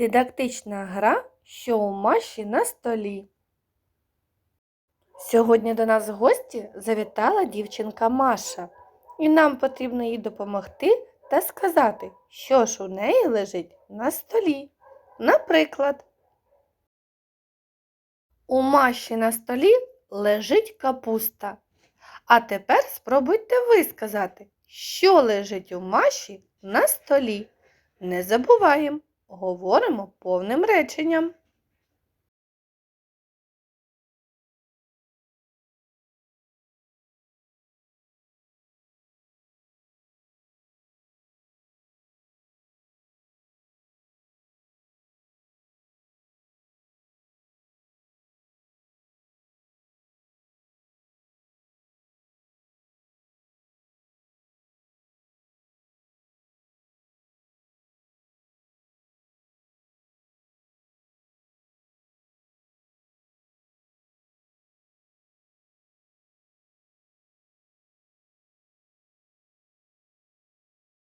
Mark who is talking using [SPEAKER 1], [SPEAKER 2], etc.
[SPEAKER 1] Дидактична гра, що у Маші на столі. Сьогодні до нас в гості завітала дівчинка Маша, і нам потрібно їй допомогти та сказати, що ж у неї лежить на столі. Наприклад, у Маші на столі лежить капуста. А тепер спробуйте ви сказати, що лежить у Маші на столі. Не забуваємо, говоримо повним реченням.